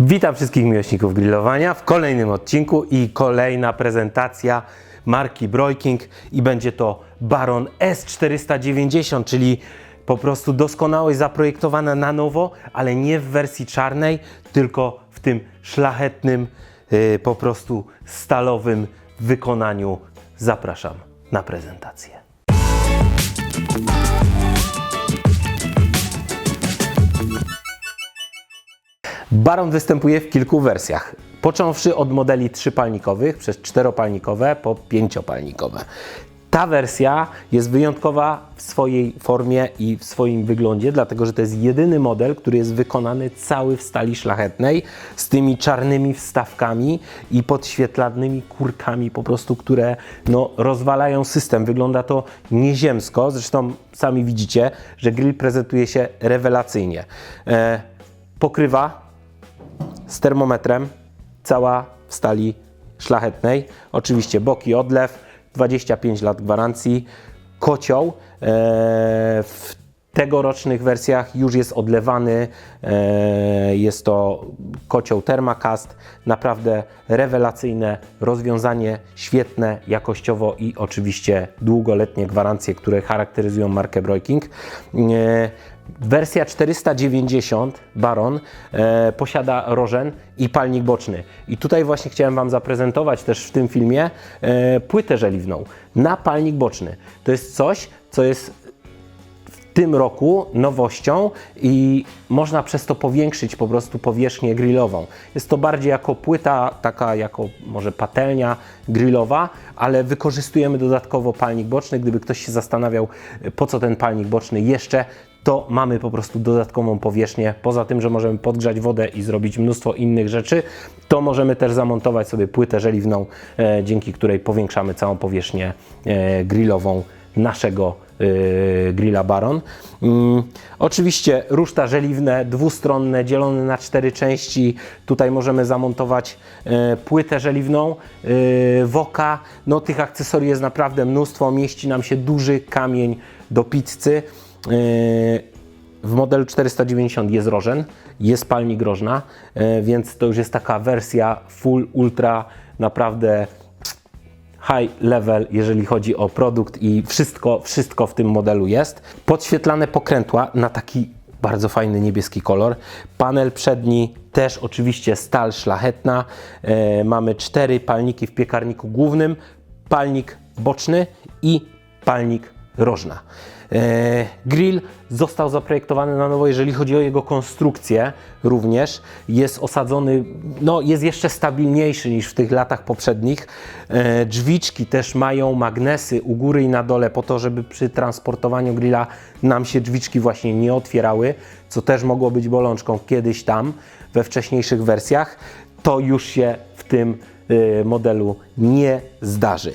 Witam wszystkich miłośników grillowania w kolejnym odcinku i kolejna prezentacja marki Broiking i będzie to Baron S490, czyli po prostu doskonałość zaprojektowana na nowo, ale nie w wersji czarnej, tylko w tym szlachetnym, yy, po prostu stalowym wykonaniu. Zapraszam na prezentację. Baron występuje w kilku wersjach. Począwszy od modeli trzypalnikowych przez czteropalnikowe po pięciopalnikowe. Ta wersja jest wyjątkowa w swojej formie i w swoim wyglądzie, dlatego że to jest jedyny model, który jest wykonany cały w stali szlachetnej z tymi czarnymi wstawkami i podświetlanymi kurkami po prostu, które no, rozwalają system. Wygląda to nieziemsko, zresztą sami widzicie, że grill prezentuje się rewelacyjnie. E, pokrywa z termometrem, cała w stali szlachetnej. Oczywiście boki odlew, 25 lat gwarancji. Kocioł e, w tegorocznych wersjach już jest odlewany. E, jest to kocioł Thermacast. Naprawdę rewelacyjne rozwiązanie, świetne jakościowo i oczywiście długoletnie gwarancje, które charakteryzują markę Broiking. E, Wersja 490 Baron e, posiada rożen i palnik boczny. I tutaj właśnie chciałem Wam zaprezentować też w tym filmie e, płytę żeliwną na palnik boczny. To jest coś, co jest tym roku nowością i można przez to powiększyć po prostu powierzchnię grillową. Jest to bardziej jako płyta, taka jako może patelnia grillowa, ale wykorzystujemy dodatkowo palnik boczny. Gdyby ktoś się zastanawiał, po co ten palnik boczny jeszcze, to mamy po prostu dodatkową powierzchnię. Poza tym, że możemy podgrzać wodę i zrobić mnóstwo innych rzeczy, to możemy też zamontować sobie płytę żeliwną, e, dzięki której powiększamy całą powierzchnię e, grillową naszego e, grilla Baron. Mm, oczywiście ruszta żeliwne, dwustronne, dzielone na cztery części. Tutaj możemy zamontować e, płytę żeliwną, e, woka. No tych akcesorii jest naprawdę mnóstwo. Mieści nam się duży kamień do pizzy. W modelu 490 jest rożen, jest palnik rożna, e, więc to już jest taka wersja full, ultra, naprawdę high level, jeżeli chodzi o produkt i wszystko, wszystko w tym modelu jest. Podświetlane pokrętła na taki bardzo fajny niebieski kolor. Panel przedni też oczywiście stal szlachetna. E, mamy cztery palniki w piekarniku głównym, palnik boczny i palnik rożna. E, grill został zaprojektowany na nowo, jeżeli chodzi o jego konstrukcję również. Jest osadzony, no jest jeszcze stabilniejszy niż w tych latach poprzednich. E, drzwiczki też mają magnesy u góry i na dole po to, żeby przy transportowaniu grilla nam się drzwiczki właśnie nie otwierały, co też mogło być bolączką kiedyś tam we wcześniejszych wersjach. To już się w tym e, modelu nie zdarzy.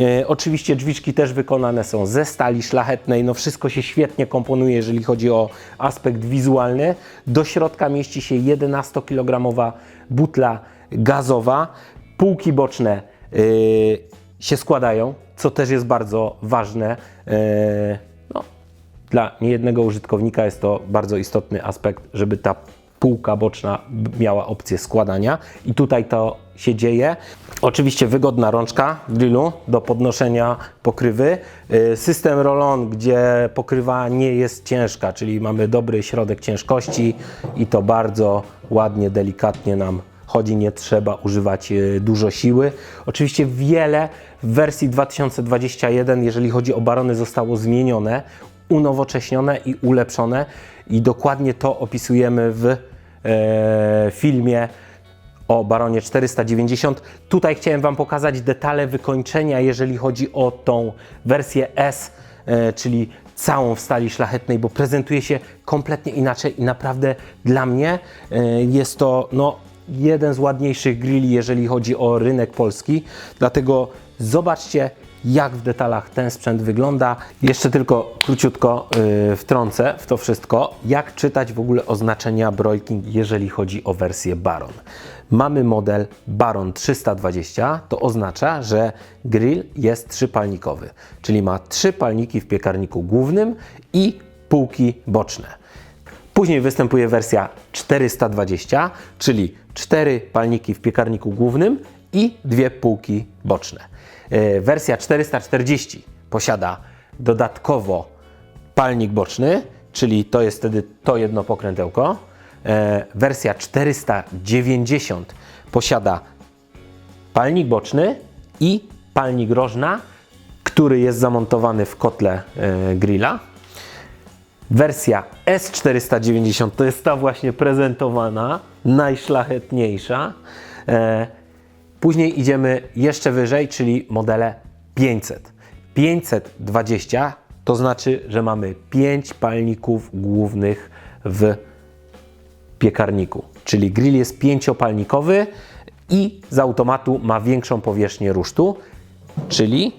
E, oczywiście drzwiczki też wykonane są ze stali szlachetnej, no wszystko się świetnie komponuje, jeżeli chodzi o aspekt wizualny. Do środka mieści się 11-kilogramowa butla gazowa. Półki boczne e, się składają, co też jest bardzo ważne. E, no, dla niejednego użytkownika jest to bardzo istotny aspekt, żeby ta półka boczna miała opcję składania i tutaj to się dzieje. Oczywiście wygodna rączka w grillu do podnoszenia pokrywy. Y, System roll-on, gdzie pokrywa nie jest ciężka, czyli mamy dobry środek ciężkości i to bardzo ładnie, delikatnie nam chodzi, nie trzeba używać y, dużo siły. Oczywiście wiele w wersji 2021, jeżeli chodzi o barony, zostało zmienione, unowocześnione i ulepszone i dokładnie to opisujemy w filmie o Baronie 490. Tutaj chciałem Wam pokazać detale wykończenia, jeżeli chodzi o tą wersję S, e, czyli całą w stali szlachetnej, bo prezentuje się kompletnie inaczej i naprawdę dla mnie e, jest to no, jeden z ładniejszych grilli, jeżeli chodzi o rynek polski. Dlatego zobaczcie, jak w detalach ten sprzęt wygląda. Jeszcze tylko króciutko yy, wtrącę w to wszystko, jak czytać w ogóle oznaczenia Broiking, jeżeli chodzi o wersję Baron. Mamy model Baron 320, to oznacza, że grill jest trzypalnikowy, czyli ma trzy palniki w piekarniku głównym i półki boczne. Później występuje wersja 420, czyli cztery palniki w piekarniku głównym i dwie półki boczne. E, Wersja 440 posiada dodatkowo palnik boczny, czyli to jest wtedy to jedno pokrętełko. E, Wersja 490 posiada palnik boczny i palnik rożna, który jest zamontowany w kotle e, grilla. Wersja S490 to jest ta właśnie prezentowana, najszlachetniejsza. Później idziemy jeszcze wyżej, czyli modele 500. 520 to znaczy, że mamy 5 palników głównych w piekarniku. Czyli grill jest pięciopalnikowy i z automatu ma większą powierzchnię rusztu, czyli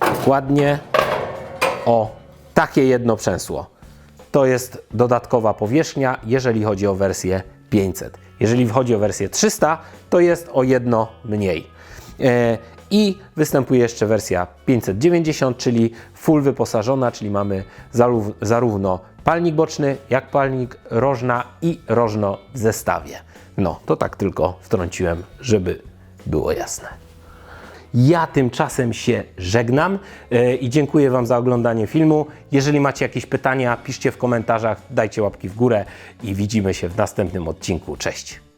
dokładnie o takie jedno przęsło. To jest dodatkowa powierzchnia, jeżeli chodzi o wersję 500. Jeżeli chodzi o wersję 300, to jest o jedno mniej. E, I występuje jeszcze wersja 590, czyli full wyposażona, czyli mamy zarów- zarówno palnik boczny, jak palnik rożna i rożno w zestawie. No, to tak tylko wtrąciłem, żeby było jasne. Ja tymczasem się żegnam e, i dziękuję Wam za oglądanie filmu. Jeżeli macie jakieś pytania, piszcie w komentarzach, dajcie łapki w górę i widzimy się w następnym odcinku. Cześć!